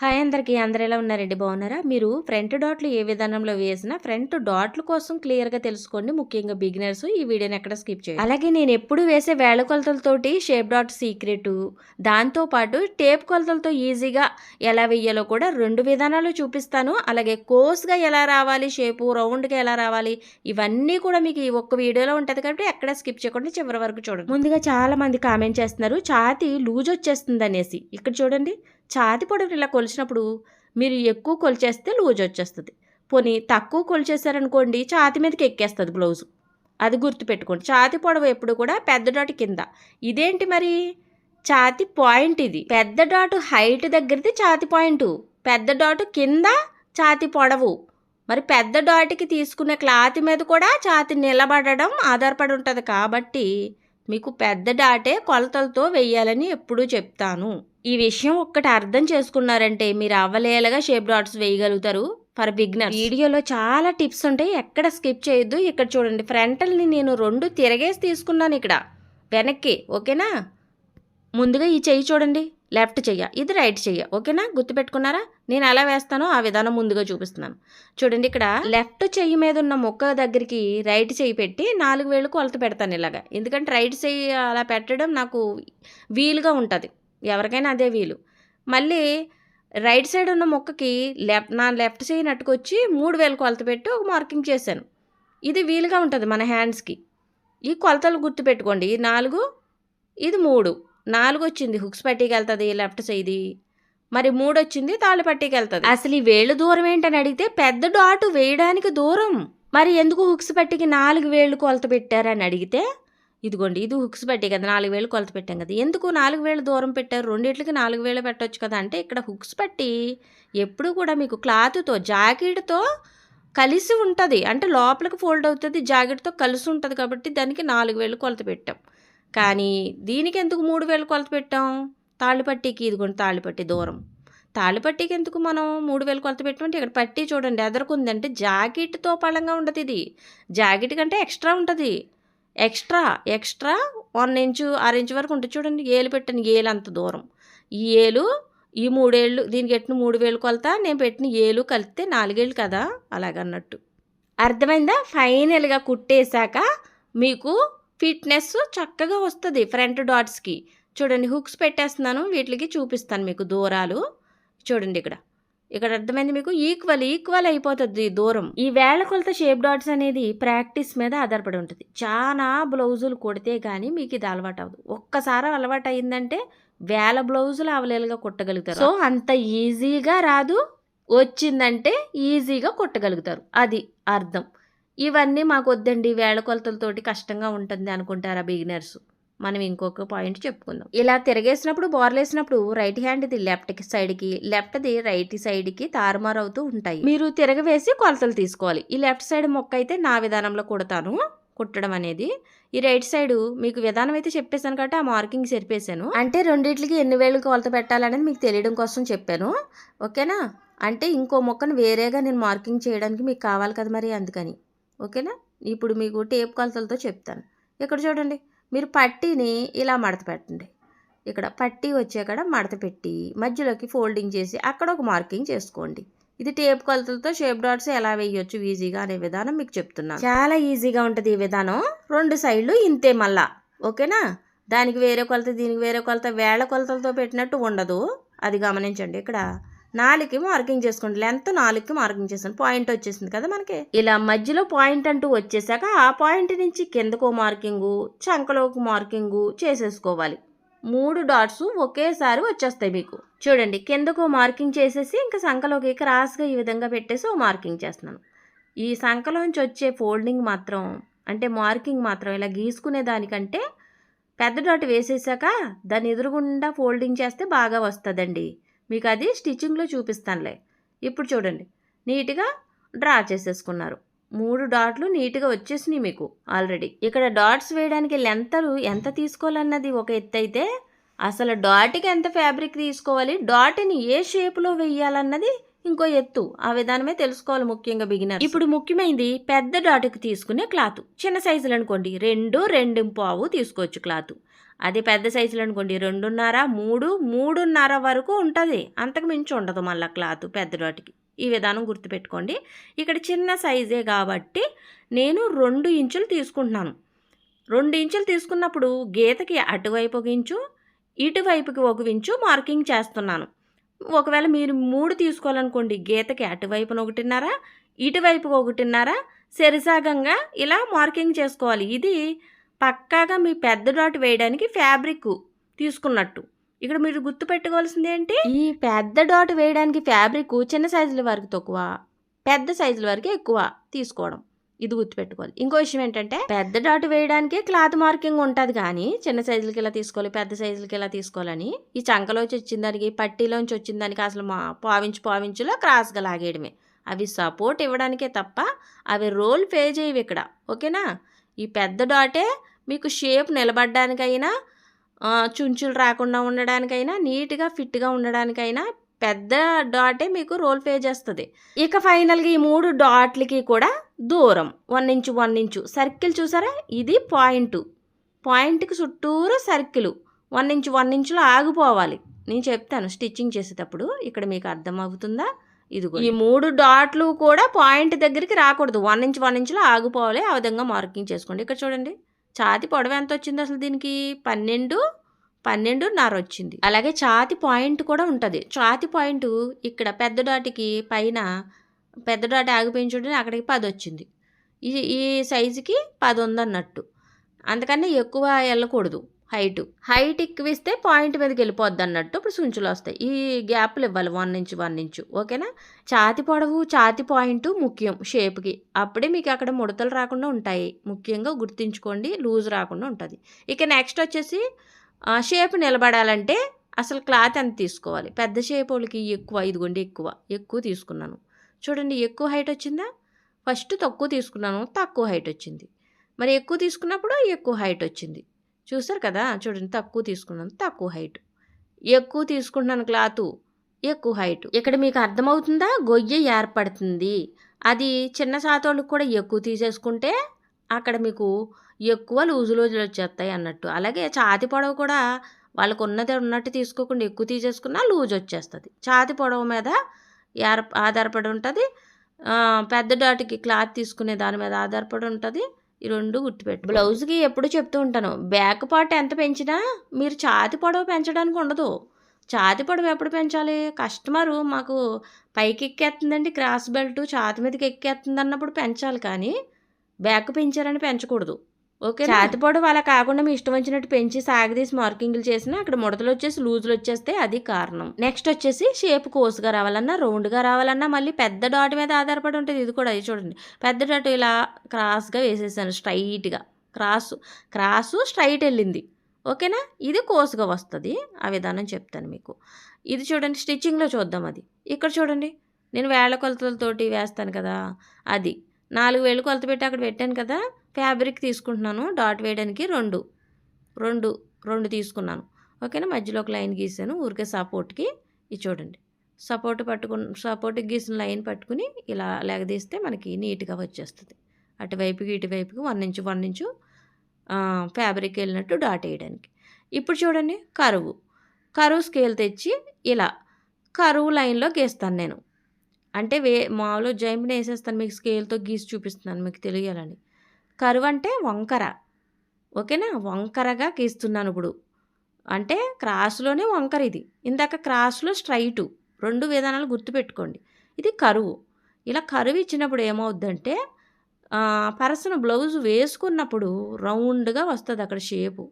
Hi అందరికీ అందరు ఎలా ఉన్నారండి? బాగున్నారా? మీరు ఫ్రంట్ డాట్లు ఏ విధానంలో వేసినా ఫ్రంట్ డాట్ల కోసం క్లియర్గా తెలుసుకోండి. ముఖ్యంగా బిగినర్స్ ఈ వీడియోని ఎక్కడ స్కిప్ చేయండి అలాగే నేను ఎప్పుడు వేసే వేళ కొలతలతోటి షేప్ డాట్ సీక్రెట్ దాంతోపాటు టేప్ కొలతలతో ఈజీగా ఎలా వేయాలో కూడా రెండు విధానాలు చూపిస్తాను. అలాగే కోర్స్గా ఎలా రావాలి షేపు రౌండ్గా ఎలా రావాలి ఇవన్నీ కూడా మీకు ఈ ఒక్క వీడియోలో ఉంటుంది కాబట్టి ఎక్కడ స్కిప్ చేయకుండా చివరి వరకు చూడండి. ముందుగా చాలా మంది కామెంట్ చేస్తున్నారు ఛాతి లూజ్ వచ్చేస్తుంది అనేసి ఇక్కడ చూడండి ఛాతి పొడవుని ఇలా కొలిచినప్పుడు మీరు ఎక్కువ కొలిచేస్తే లూజ్ వచ్చేస్తుంది. పోనీ తక్కువ కొలిచేసారనుకోండి ఛాతి మీదకి ఎక్కేస్తుంది బ్లౌజు. అది గుర్తుపెట్టుకోండి. ఛాతి పొడవు ఎప్పుడు కూడా పెద్ద డాట్ కింద. ఇదేంటి మరి? ఛాతి పాయింట్ ఇది. పెద్ద డాట్ హైట్ దగ్గరది ఛాతి పాయింట్. పెద్ద డాట్ కింద ఛాతి పొడవు. మరి పెద్ద డాట్కి తీసుకునే క్లాత్ మీద కూడా ఛాతి నిలబడడం ఆధారపడి ఉంటుంది కాబట్టి మీకు పెద్ద డాటే కొలతలతో వెయ్యాలని ఎప్పుడూ చెప్తాను. ఈ విషయం ఒక్కటి అర్థం చేసుకున్నారంటే మీరు అవ్వలేలుగా షేప్ డాట్స్ వేయగలుగుతారు. ఫర్ బిగ్నర్ వీడియోలో చాలా టిప్స్ ఉంటాయి. ఎక్కడ స్కిప్ చేయొద్దు. ఇక్కడ చూడండి ఫ్రంటల్ని నేను రెండు తిరగేసి తీసుకున్నాను ఇక్కడ. వెనక్కి ఓకేనా? ముందుగా ఈ చెయ్యి చూడండి. లెఫ్ట్ చెయ్య. ఇది రైట్ చెయ్య. ఓకేనా? గుర్తుపెట్టుకున్నారా? నేను ఎలా వేస్తానో ఆ విధానం ముందుగా చూపిస్తున్నాను. చూడండి ఇక్కడ లెఫ్ట్ చెయ్యి మీద ఉన్న మొక్క దగ్గరికి రైట్ చెయ్యి పెట్టి నాలుగు వేలు కొలత పెడతాను ఇలాగా. ఎందుకంటే రైట్ చెయ్యి అలా పెట్టడం నాకు వీలుగా ఉంటుంది. ఎవరికైనా అదే వీలు. మళ్ళీ రైట్ సైడ్ ఉన్న మొక్కకి లెఫ్ట్ నా లెఫ్ట్ చెయ్యి నట్టుకొచ్చి మూడు వేలు కొలత పెట్టి ఒక మార్కింగ్ చేశాను. ఇది వీలుగా ఉంటుంది మన హ్యాండ్స్కి ఈ కొలతలు గుర్తుపెట్టుకోండి ఈ నాలుగు ఇది మూడు. నాలుగు వచ్చింది. హుక్స్ పట్టికి వెళ్తుంది లెఫ్ట్ సైడ్ మరి మూడు వచ్చింది వెళ్తుంది అసలు ఈ వేళ్ళు దూరం ఏంటని అడిగితే పెద్ద డాటు వేయడానికి దూరం. మరి ఎందుకు హుక్స్ పట్టికి నాలుగు వేళ్ళు కొలత పెట్టారని అడిగితే ఇదిగోండి ఇది హుక్స్ పట్టి కదా నాలుగు వేలు కొలత పెట్టాం కదా ఎందుకు నాలుగు వేలు దూరం పెట్టారు? రెండిట్లకి నాలుగు వేలు పెట్టవచ్చు కదా అంటే ఇక్కడ హుక్స్ పట్టి ఎప్పుడు కూడా మీకు క్లాత్తో జాకెట్తో కలిసి ఉంటుంది. అంటే లోపలికి ఫోల్డ్ అవుతుంది జాకెట్తో కలిసి ఉంటుంది కాబట్టి దానికి నాలుగు వేలు కొలత పెట్టాం. కానీ దీనికి ఎందుకు మూడు వేలు కొలత పెట్టాం? తాళ్ళిపట్టికి ఇదిగోండి తాళ్ళిపట్టి దూరం. తాళిపట్టికి ఎందుకు మనం మూడు వేలు కొలత పెట్టమంటే ఇక్కడ పట్టి చూడండి ఎదరకుందంటే జాకెట్తో పళంగా ఉండదు ఇది. జాకెట్ కంటే ఎక్స్ట్రా ఉంటుంది. ఎక్స్ట్రా ఎక్స్ట్రా వన్ ఇంచు ఆరు ఇంచు వరకు ఉంటుంది చూడండి. ఏలు పెట్టిన ఏలు అంత దూరం. ఈ ఏలు ఈ మూడేళ్ళు దీనికి ఎట్టిన మూడు వేలు కొలత నేను పెట్టిన ఏలు కలిపితే నాలుగేళ్ళు కదా అలాగన్నట్టు. అర్థమైందా? ఫైనల్గా కుట్టేశాక మీకు ఫిట్నెస్ చక్కగా వస్తుంది ఫ్రంట్ డాట్స్కి. చూడండి హుక్స్ పెట్టేస్తున్నాను వీటికి చూపిస్తాను మీకు దూరాలు. చూడండి ఇక్కడ. ఇక్కడ అర్థమైంది మీకు? ఈక్వల్ ఈక్వల్ అయిపోతుంది దూరం. ఈ వేళ కొలత షేప్ డాట్స్ అనేది ప్రాక్టీస్ మీద ఆధారపడి ఉంటుంది. చాలా బ్లౌజులు కొడితే కానీ మీకు ఇది అలవాటు అవ్వదు. ఒక్కసారి అలవాటు అయిందంటే వేల బ్లౌజులు అవలేలుగా కుట్టగలుగుతారు. సో అంత ఈజీగా రాదు. వచ్చిందంటే ఈజీగా కుట్టగలుగుతారు. అది అర్థం. ఇవన్నీ మాకు వద్దండి. వేళ కొలతలతోటి కష్టంగా ఉంటుంది అనుకుంటారా బిగినర్స్ మనం ఇంకొక పాయింట్ చెప్పుకుందాం. ఇలా తిరగేసినప్పుడు బోర్లేసినప్పుడు రైట్ హ్యాండ్ది లెఫ్ట్ సైడ్కి లెఫ్ట్ది రైట్ సైడ్కి తారుమారు అవుతూ ఉంటాయి. మీరు తిరగవేసి కొలతలు తీసుకోవాలి. ఈ లెఫ్ట్ సైడ్ మొక్క అయితే నా విధానంలో కుడతాను కుట్టడం అనేది. ఈ రైట్ సైడ్ మీకు విధానం అయితే చెప్పేశాను కాబట్టి ఆ మార్కింగ్ సరిపేశాను. అంటే రెండింటికి ఎన్ని వేలు కొలత పెట్టాలనేది మీకు తెలియడం కోసం చెప్పాను. ఓకేనా? అంటే ఇంకో మొక్కను వేరేగా నేను మార్కింగ్ చేయడానికి మీకు కావాలి కదా మరి అందుకని. ఓకేనా? ఇప్పుడు మీకు టేప్ కొలతలతో చెప్తాను. ఇక్కడ చూడండి. మీరు పట్టీని ఇలా మడత పెట్టండి. ఇక్కడ పట్టీ వచ్చే మడత పెట్టి మధ్యలోకి ఫోల్డింగ్ చేసి అక్కడ ఒక మార్కింగ్ చేసుకోండి. ఇది టేప్ కొలతలతో షేప్ డాట్స్ ఎలా వేయొచ్చు ఈజీగా అనే విధానం మీకు చెప్తున్నాను. చాలా ఈజీగా ఉంటుంది ఈ విధానం. రెండు సైడ్లు ఇంతే మళ్ళా. ఓకేనా? దానికి వేరే కొలత దీనికి వేరే కొలత వేళ కొలతలతో పెట్టినట్టు ఉండదు. అది గమనించండి ఇక్కడ. నాలుగుకి మార్కింగ్ చేసుకోండి. లెంత్ నాలుగుకి మార్కింగ్ చేసుకోండి. పాయింట్ వచ్చేసింది కదా మనకి. ఇలా మధ్యలో పాయింట్ అంటూ వచ్చేసాక ఆ పాయింట్ నుంచి కిందకో మార్కింగు చంకలోకి మార్కింగు చేసేసుకోవాలి. మూడు డాట్స్ ఒకేసారి వచ్చేస్తాయి మీకు. చూడండి కిందకు మార్కింగ్ చేసేసి ఇంకా సంఖలోకి క్రాస్గా ఈ విధంగా పెట్టేసి ఓ మార్కింగ్ చేస్తున్నాను. ఈ సంఖలోంచి వచ్చే ఫోల్డింగ్ మాత్రం అంటే మార్కింగ్ మాత్రం ఇలా గీసుకునే దానికంటే పెద్ద డాట్ వేసేసాక దాన్ని ఎదురుగుండా ఫోల్డింగ్ చేస్తే బాగా వస్తుందండి. మీకు అది స్టిచ్చింగ్లో చూపిస్తానులే. ఇప్పుడు చూడండి. నీట్గా డ్రా చేసేసుకున్నారు. మూడు డాట్లు నీట్గా వచ్చేసినాయి మీకు ఆల్రెడీ. ఇక్కడ డాట్స్ వేయడానికి లెంతలు ఎంత తీసుకోవాలన్నది ఒక ఎత్తు అయితే అసలు డాట్కి ఎంత ఫ్యాబ్రిక్ తీసుకోవాలి డాట్ని ఏ షేప్లో వేయాలన్నది ఇంకో ఎత్తు. ఆ విధానమే తెలుసుకోవాలి ముఖ్యంగా బిగినర్ ఇప్పుడు ముఖ్యమైనది పెద్ద డాట్కి తీసుకునే క్లాత్. చిన్న సైజులు అనుకోండి. రెండు రెండు పావు తీసుకోవచ్చు క్లాత్. అది పెద్ద సైజులో అనుకోండి రెండున్నర మూడు మూడున్నర వరకు ఉంటుంది. అంతకు మించి ఉండదు మళ్ళీ క్లాత్ పెద్ద ఈ విధానం గుర్తుపెట్టుకోండి. ఇక్కడ చిన్న సైజే కాబట్టి నేను రెండు ఇంచులు తీసుకుంటున్నాను. రెండు ఇంచులు తీసుకున్నప్పుడు గీతకి అటువైపు ఒక ఇంచు ఇటువైపుకి ఒక ఇంచు మార్కింగ్ చేస్తున్నాను. ఒకవేళ మీరు మూడు తీసుకోవాలనుకోండి గీతకి అటువైపున ఒకటిన్నర ఇటువైపుకి ఒకటిన్నర సరిసాగంగా ఇలా మార్కింగ్ చేసుకోవాలి. ఇది పక్కాగా మీ పెద్ద డాట్ వేయడానికి ఫ్యాబ్రిక్ తీసుకున్నట్టు. ఇక్కడ మీరు గుర్తుపెట్టుకోవాల్సింది ఏంటి? ఈ పెద్ద డాట్ వేయడానికి ఫ్యాబ్రిక్ చిన్న సైజుల వరకు తక్కువ పెద్ద సైజుల వరకు ఎక్కువ తీసుకోవడం. ఇది గుర్తుపెట్టుకోవాలి. ఇంకో విషయం ఏంటంటే పెద్ద డాట్ వేయడానికి క్లాత్ మార్కింగ్ ఉంటుంది కానీ చిన్న సైజులకి ఇలా తీసుకోవాలి పెద్ద సైజులకి ఇలా తీసుకోవాలని ఈ చంకలోంచి వచ్చిన దానికి పట్టీలోంచి వచ్చిన దానికి అసలు మా పావించు పావించులో క్రాస్గా లాగేయడమే. అవి సపోర్ట్ ఇవ్వడానికే తప్ప అవి రోల్ పే చేయవి ఇక్కడ. ఓకేనా? ఈ పెద్ద డాటే మీకు షేప్ నిలబడడానికైనా చుంచులు రాకుండా ఉండడానికైనా నీట్గా ఫిట్గా ఉండడానికైనా పెద్ద డాటే మీకు రోల్ పే చేస్తుంది. ఇక ఫైనల్గా ఈ మూడు డాట్లకి కూడా దూరం one inch one inch. Circle చూసారా? ఇది పాయింట్. పాయింట్కి చుట్టూరు సర్కిల్. వన్ ఇంచు వన్ ఇంచులో ఆగిపోవాలి. నేను చెప్తాను స్టిచ్చింగ్ చేసేటప్పుడు. ఇక్కడ మీకు అర్థమవుతుందా? ఇది ఈ మూడు డాట్లు కూడా పాయింట్ దగ్గరికి రాకూడదు. వన్ ఇంచ్ వన్ ఇంచులో ఆగిపోవాలి. ఆ విధంగా మార్కింగ్ చేసుకోండి. ఇక్కడ చూడండి. ఛాతి పొడవు ఎంత వచ్చింది అసలు దీనికి? పన్నెండు పన్నెండున్నర వచ్చింది. అలాగే ఛాతి పాయింట్ కూడా ఉంటుంది. ఛాతి పాయింట్ ఇక్కడ పెద్ద డాటికి పైన పెద్ద డాట్ ఆగిపోయిన చూడండి. అక్కడికి పది వచ్చింది. ఈ ఈ సైజుకి పది ఉందన్నట్టు అందుకని ఎక్కువ వెళ్ళకూడదు. హైట్. హైట్ ఎక్కువ ఇస్తే పాయింట్ మీదకి వెళ్ళిపోద్ది అన్నట్టు ఇప్పుడు సుంచులు వస్తాయి. ఈ గ్యాప్లు ఇవ్వాలి వన్ ఇంచ్ వన్ ఇంచు. ఓకేనా? ఛాతి పొడవు ఛాతి పాయింట్ ముఖ్యం షేప్కి. అప్పుడే మీకు అక్కడ ముడతలు రాకుండా ఉంటాయి. ముఖ్యంగా గుర్తుంచుకోండి లూజ్ రాకుండా ఉంటుంది. ఇక నెక్స్ట్ వచ్చేసి షేప్ నిలబడాలంటే అసలు క్లాత్ ఎంత తీసుకోవాలి? పెద్ద షేప్ వాళ్ళకి ఎక్కువ ఇదిగోండి ఎక్కువ. ఎక్కువ తీసుకున్నాను. చూడండి ఎక్కువ హైట్ వచ్చిందా? ఫస్ట్ తక్కువ తీసుకున్నాను తక్కువ హైట్ వచ్చింది. మరి ఎక్కువ తీసుకున్నప్పుడు ఎక్కువ హైట్ వచ్చింది. చూసారు కదా? చూడండి తక్కువ తీసుకున్నాను. తక్కువ హైట్ ఎక్కువ తీసుకుంటున్నాను క్లాతు. ఎక్కువ హైట్ ఇక్కడ మీకు అర్థమవుతుందా? గొయ్య ఏర్పడుతుంది. అది చిన్న సాతోళ్ళకి కూడా ఎక్కువ తీసేసుకుంటే అక్కడ మీకు ఎక్కువ లూజు లూజులు వచ్చేస్తాయి అన్నట్టు. అలాగే ఛాతి పొడవు కూడా వాళ్ళకు ఉన్నది ఉన్నట్టు తీసుకోకుండా ఎక్కువ తీసేసుకున్నా లూజ్ వచ్చేస్తుంది. ఛాతి పొడవు మీద ఏర్ ఆధారపడి ఉంటుంది. పెద్ద డాటికి క్లాత్ తీసుకునే దాని మీద ఆధారపడి ఉంటుంది. ఈ రెండు గుర్తుపెట్టు బ్లౌజ్కి ఎప్పుడు చెప్తూ ఉంటాను బ్యాక్ పార్ట్ ఎంత పెంచినా మీరు ఛాతి పొడవు పెంచడానికి ఉండదు. ఛాతి పొడవు ఎప్పుడు పెంచాలి? కస్టమరు మాకు పైకి ఎక్కేస్తుందండి క్రాస్ బెల్ట్ ఛాతి మీదకి ఎక్కేస్తుంది అన్నప్పుడు పెంచాలి కానీ బ్యాక్ పెంచారని పెంచకూడదు. ఓకే ఛాతి పొడవు అలా కాకుండా మీ ఇష్టం వచ్చినట్టు పెంచి సాగదీసి మార్కింగ్లు చేసినా అక్కడ ముడతలు వచ్చేసి లూజులు వచ్చేస్తే అది కారణం. నెక్స్ట్ వచ్చేసి షేప్ కోసుగా రావాలన్నా రౌండ్గా రావాలన్నా మళ్ళీ పెద్ద డాట్ మీద ఆధారపడి ఉంటుంది. ఇది కూడా అది చూడండి. పెద్ద డాట్ ఇలా క్రాస్గా వేసేసాను స్ట్రైట్గా. క్రాస్ క్రాసు స్ట్రైట్ వెళ్ళింది. ఓకేనా? ఇది కోసుగా వస్తుంది. ఆ విధానం చెప్తాను మీకు. ఇది చూడండి స్టిచ్చింగ్లో చూద్దాం అది. ఇక్కడ చూడండి. నేను వేళ్ళ కొలతలతోటి వేస్తాను కదా. అది. నాలుగు వేలు కొలత పెట్టి అక్కడ పెట్టాను కదా. ఫ్యాబ్రిక్ తీసుకుంటున్నాను డాట్ వేయడానికి రెండు. రెండు రెండు తీసుకున్నాను. ఓకేనా? మధ్యలో ఒక లైన్ గీసాను. ఊరికే సపోర్ట్కి ఇది చూడండి. సపోర్ట్ పట్టుకుని సపోర్ట్కి గీసిన లైన్ పట్టుకుని ఇలా లెగదీస్తే మనకి నీట్గా వచ్చేస్తుంది. అటువైపుకి ఇటువైపుకి one inch one inch fabric వెళ్ళినట్టు డాట్ వేయడానికి. ఇప్పుడు చూడండి కరువు. కరువు స్కేల్ తెచ్చి ఇలా కరువు లైన్లో గీస్తాను నేను. అంటే వే మామూలు జైంపుని వేసేస్తాను మీకు స్కేల్తో గీసి చూపిస్తున్నాను మీకు తెలియాలని. కరువు అంటే వంకర. ఓకేనా? వంకరగా గీస్తున్నాను ఇప్పుడు. అంటే క్రాస్లోనే వంకర ఇది. ఇందాక క్రాస్లో స్ట్రైటు. రెండు విధానాలు గుర్తుపెట్టుకోండి. ఇది కరువు. ఇలా కరువు ఇచ్చినప్పుడు ఏమవుద్దంటే పర్సన్ బ్లౌజ్ వేసుకున్నప్పుడు రౌండ్గా వస్తుంది అక్కడ షేపు.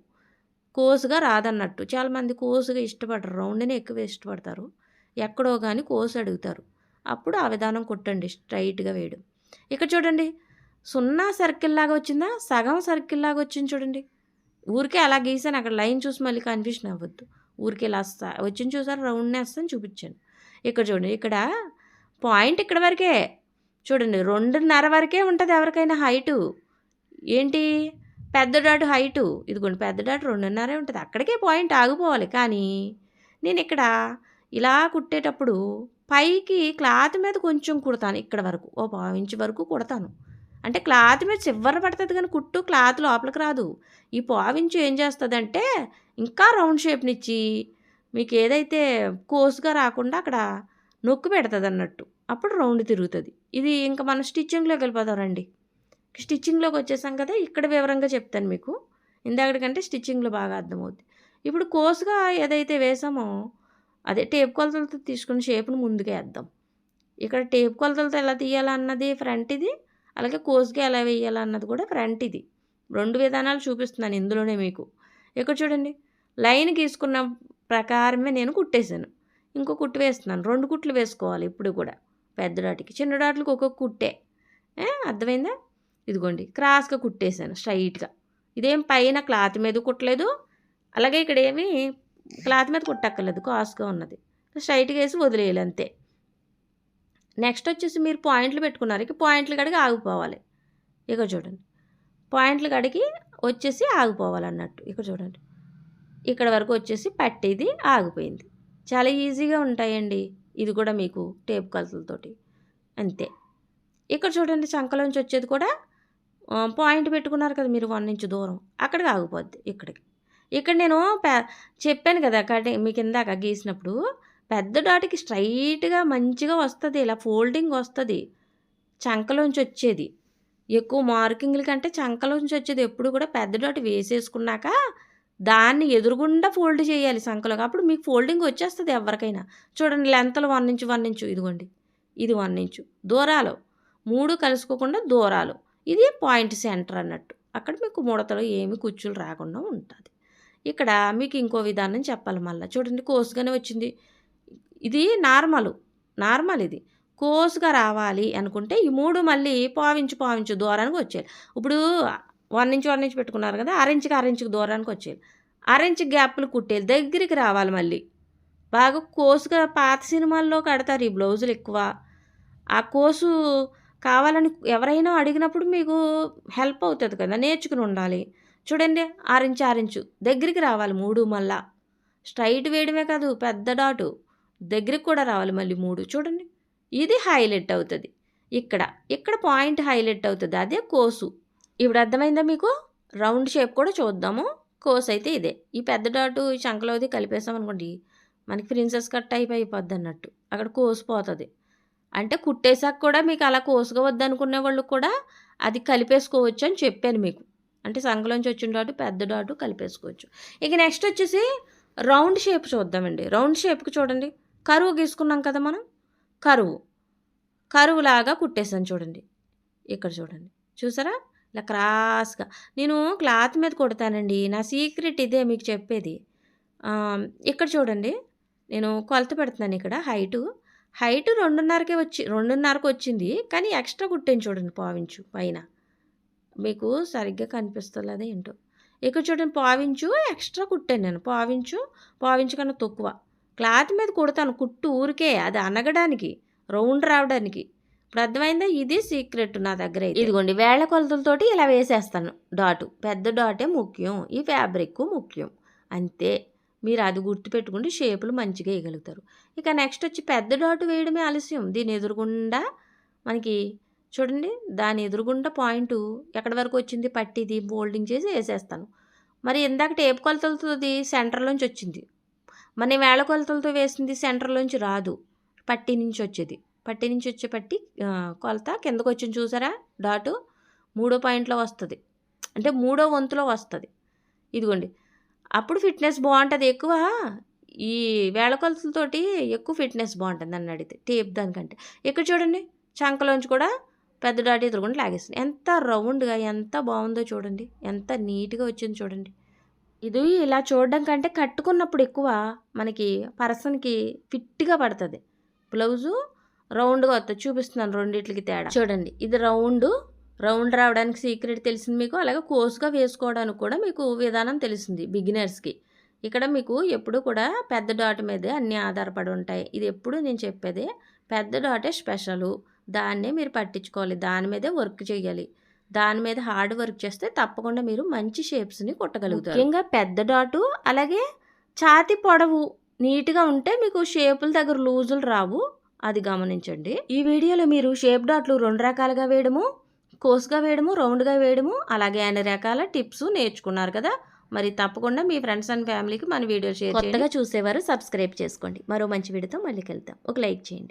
కోసుగా రాదన్నట్టు. చాలామంది కోసుగా ఇష్టపడరు. రౌండ్నే ఎక్కువ ఇష్టపడతారు. ఎక్కడో కానీ కోసు అడుగుతారు. అప్పుడు ఆ విధానం కుట్టండి. స్ట్రైట్గా వేయడం. ఇక్కడ చూడండి. సున్నా సర్కిల్ లాగా వచ్చిందా? సగం సర్కిల్ లాగా వచ్చింది చూడండి. ఊరికే అలా గీసాను. అక్కడ లైన్ చూసి మళ్ళీ కన్ఫ్యూషన్ అవ్వద్దు. ఊరికే ఇలా వస్తా వచ్చింది చూసారు? రౌండ్నే వస్తాను చూపించాను. ఇక్కడ చూడండి. ఇక్కడ పాయింట్ ఇక్కడ వరకే. చూడండి. రెండున్నర వరకే ఉంటుంది ఎవరికైనా హైటు ఏంటి? పెద్ద డాట్ హైటు ఇదిగోండి. పెద్ద డాట్ రెండున్నరే ఉంటుంది. అక్కడికే పాయింట్ ఆగిపోవాలి. కానీ నేను ఇక్కడ ఇలా కుట్టేటప్పుడు పైకి క్లాత్ మీద కొంచెం కుడతాను. ఇక్కడ వరకు. ఓ పావు ఇంచు వరకు కుడతాను. అంటే క్లాత్ మీద చివర పడుతుంది కానీ కుట్టు క్లాత్ లోపలికి రాదు. ఈ పావించు ఏం చేస్తుందంటే ఇంకా రౌండ్ షేప్నిచ్చి మీకు ఏదైతే కోసుగా రాకుండా అక్కడ నొక్కు పెడుతుంది అన్నట్టు. అప్పుడు రౌండ్ తిరుగుతుంది. ఇది ఇంకా మనం స్టిచ్చింగ్లోకి వెళ్ళిపోతాం రండి. స్టిచ్చింగ్లోకి వచ్చేసాం కదా ఇక్కడ వివరంగా చెప్తాను మీకు. ఇందాకటికంటే స్టిచ్చింగ్లో బాగా అర్థమవుద్ది. ఇప్పుడు కోసుగా ఏదైతే వేసామో అదే టేప్ కొలతలతో తీసుకున్న షేప్ను ముందుగా వేద్దాం ఇక్కడ టేప్ కొలతలతో ఎలా తీయాలన్నది ఫ్రంట్ ఇది అలాగే కోసుగా ఎలా వేయాలన్నది కూడా ఫ్రంట్ ఇది. రెండు విధానాలు చూపిస్తున్నాను ఇందులోనే మీకు. ఇక్కడ చూడండి లైన్ గీసుకున్న ప్రకారమే నేను కుట్టేశాను. ఇంకో కుట్టు వేస్తున్నాను. రెండు కుట్లు వేసుకోవాలి ఇప్పుడు కూడా పెద్ద డాటికి చిన్న డాట్లకు ఒక్కొక్క కుట్టే. అర్థమైందా? ఇదిగోండి క్రాస్గా కుట్టేశాను స్ట్రైట్గా. ఇదేం పైన క్లాత్ మీద కుట్టలేదు. అలాగే ఇక్కడ ఏమి క్లాత్ మీద కుట్టక్కర్లేదు కాస్గా ఉన్నది. స్ట్రైట్గా వేసి వదిలేయాలి అంతే. నెక్స్ట్ వచ్చేసి మీరు పాయింట్లు పెట్టుకున్నారు. ఇక పాయింట్లు కడిగి ఆగిపోవాలి. ఇక చూడండి. పాయింట్లు కడిగి వచ్చేసి ఆగిపోవాలి అన్నట్టు ఇక చూడండి. ఇక్కడ వరకు వచ్చేసి పట్టేది ఆగిపోయింది. చాలా ఈజీగా ఉంటాయండి. ఇది కూడా మీకు టేప్ కలతలతోటి అంతే. ఇక్కడ చూడండి చంకలోంచి వచ్చేది కూడా పాయింట్ పెట్టుకున్నారు కదా మీరు వన్ ఇంచు దూరం. అక్కడికి ఆగిపోద్ది ఇక్కడికి. ఇక్కడ నేను చెప్పాను కదా కటింగ్ మీకు ఇందాక గీసినప్పుడు పెద్ద డాట్కి స్ట్రైట్గా మంచిగా వస్తుంది ఇలా ఫోల్డింగ్ వస్తుంది చంకలోంచి వచ్చేది. ఎక్కువ మార్కింగ్ల కంటే చంకలోంచి వచ్చేది ఎప్పుడు కూడా పెద్ద డాట్ వేసేసుకున్నాక దాన్ని ఎదురుగుండా ఫోల్డ్ చేయాలి సంకలోకి. అప్పుడు మీకు ఫోల్డింగ్ వచ్చేస్తుంది ఎవరికైనా. చూడండి లెంతలు వన్ ఇంచు వన్ ఇంచు ఇదిగోండి. ఇది వన్ ఇంచు. దూరాలు. మూడు కలుసుకోకుండా దూరాలు. ఇది పాయింట్ సెంటర్ అన్నట్టు. అక్కడ మీకు ముడతలు ఏమి కుచ్చులు రాకుండా ఉంటుంది. ఇక్కడ మీకు ఇంకో విధానం చెప్పాలి మళ్ళీ. చూడండి కోసుగానే వచ్చింది. ఇది నార్మల్ నార్మల్ ఇది. కోసుగా రావాలి అనుకుంటే ఈ మూడు మళ్ళీ పావించు పావించు దూరానికి వచ్చేయాలి. ఇప్పుడు వన్ ఇంచు వన్ ఇంచు పెట్టుకున్నారు కదా అరించికి అరించికి దూరానికి వచ్చేయాలి. అరించి గ్యాప్లు కుట్టేయాలి దగ్గరికి రావాలి మళ్ళీ. బాగా కోసుగా పాత సినిమాల్లో కడతారు ఈ బ్లౌజులు ఎక్కువ. ఆ కోసు కావాలని ఎవరైనా అడిగినప్పుడు మీకు హెల్ప్ అవుతుంది కదా నేర్చుకుని ఉండాలి. చూడండి ఆరించు ఆరించు దగ్గరికి రావాలి మూడు మళ్ళా. స్ట్రైట్ వేయడమే కాదు పెద్ద డాటు. దగ్గరికి కూడా రావాలి మళ్ళీ మూడు. చూడండి. ఇది హైలైట్ అవుతుంది. ఇక్కడ ఇక్కడ పాయింట్ హైలైట్ అవుతుంది. అదే కోసు. ఇప్పుడు అర్థమైందా మీకు? రౌండ్ షేప్ కూడా చూద్దాము. కోస్ అయితే ఇదే. ఈ పెద్ద డాటు ఈ అది కలిపేసాం అనుకోండి మనకి ప్రిన్సెస్ కట్ అయిపోయి అయిపోద్ది అన్నట్టు. అక్కడ కోసిపోతుంది అంటే కుట్టేశాక కూడా మీకు అలా కోసుగా వద్దనుకునే వాళ్ళు కూడా అది కలిపేసుకోవచ్చు అని చెప్పాను మీకు. అంటే సంఖలోంచి వచ్చిన డాటు పెద్ద డాటు కలిపేసుకోవచ్చు. ఇక నెక్స్ట్ వచ్చేసి రౌండ్ షేప్ చూద్దామండి. రౌండ్ షేప్కి చూడండి. కరువు గీసుకున్నాం కదా మనం? కరువు. కరువులాగా కుట్టేసాను చూడండి. ఇక్కడ చూడండి. చూసారా? ఇలా క్రాస్గా. నేను క్లాత్ మీద కొడతానండి. నా సీక్రెట్ ఇదే మీకు చెప్పేది. ఇక్కడ చూడండి. నేను కొలత పెడుతున్నాను ఇక్కడ హైటు. హైట్ రెండున్నరకే వచ్చి రెండున్నరకు వచ్చింది. కానీ ఎక్స్ట్రా కుట్టాను చూడండి పావించు పైన. మీకు సరిగ్గా కనిపిస్తలేదే ఏంటో. ఇక్కడ చూడండి పావించు ఎక్స్ట్రా కుట్టాను నేను. పావించు పావించు కన్నా తక్కువ. క్లాత్ మీద కుడతాను కుట్టు ఊరికే అది అనగడానికి రౌండ్ రావడానికి. ఇప్పుడు అర్థమైందా? ఇది సీక్రెట్ నా దగ్గర ఇదిగోండి వేళ్ళ కొలతలతోటి ఇలా వేసేస్తాను. డాటు పెద్ద డాటే ముఖ్యం ఈ ఫ్యాబ్రిక్ ముఖ్యం. అంతే. మీరు అది గుర్తుపెట్టుకుంటే షేపులు మంచిగా వేయగలుగుతారు. ఇక నెక్స్ట్ వచ్చి పెద్ద డాటు వేయడమే ఆలస్యం. దీని ఎదురుగుండా మనకి చూడండి దాని ఎదురుగుండా పాయింట్ ఎక్కడి వరకు వచ్చింది? పట్టిది బోల్డింగ్ చేసి వేసేస్తాను. మరి ఇందాక టేప్ కొలతలతోది సెంటర్లోంచి వచ్చింది. మన వేళ కొలతలతో వేసింది సెంటర్లోంచి రాదు. పట్టి నుంచి వచ్చేది పట్టి నుంచి వచ్చే పట్టి కొలత కిందకు వచ్చింది చూసారా? డాటు మూడో పాయింట్లో వస్తుంది. అంటే మూడో వంతులో వస్తుంది. ఇదిగోండి. అప్పుడు ఫిట్నెస్ బాగుంటుంది ఎక్కువ. ఈ వేళ కొలతలతోటి ఎక్కువ ఫిట్నెస్ బాగుంటుంది అని అడిగితే. టేప్ దానికంటే. ఇక్కడ చూడండి. చంకలోంచి కూడా పెద్ద డాట్ ఎదురుకుండా లాగేస్తుంది ఎంత రౌండ్గా ఎంత బాగుందో చూడండి. ఎంత నీట్గా వచ్చింది చూడండి. ఇది ఇలా చూడడం కంటే కట్టుకున్నప్పుడు ఎక్కువ మనకి పర్సన్కి ఫిట్గా పడుతుంది. బ్లౌజు రౌండ్గా వస్తుంది చూపిస్తున్నాను రెండిట్లకి తేడా. చూడండి ఇది రౌండ్. రౌండ్ రావడానికి సీక్రెట్ తెలిసింది మీకు అలాగే కోసుగా వేసుకోవడానికి కూడా మీకు విధానం తెలిసింది బిగినర్స్కి. ఇక్కడ మీకు ఎప్పుడు కూడా పెద్ద డాట్ మీదే అన్నీ ఆధారపడి ఉంటాయి. ఇది ఎప్పుడు నేను చెప్పేదే పెద్ద డాటే స్పెషలు. దాన్నే మీరు పట్టించుకోవాలి. దాని మీదే వర్క్ చేయాలి. దాని మీద హార్డ్ వర్క్ చేస్తే తప్పకుండా మీరు మంచి షేప్స్ని కొట్టగలుగుతారు. ముఖ్యంగా పెద్ద డాటు అలాగే ఛాతి పొడవు నీట్గా ఉంటే మీకు షేపుల దగ్గర లూజులు రావు. అది గమనించండి. ఈ వీడియోలో మీరు షేప్ డాట్లు రెండు రకాలుగా వేయడము కోసుగా వేయడము రౌండ్గా వేయడము అలాగే అన్ని రకాల టిప్స్ నేర్చుకున్నారు కదా? మరి తప్పకుండా మీ ఫ్రెండ్స్ అండ్ ఫ్యామిలీకి మన వీడియో షేర్ కొత్తగా చూసేవారు సబ్స్క్రైబ్ చేసుకోండి. మరో మంచి వీడియోతో మళ్ళీ కలుద్దాం. ఒక లైక్ చేయండి.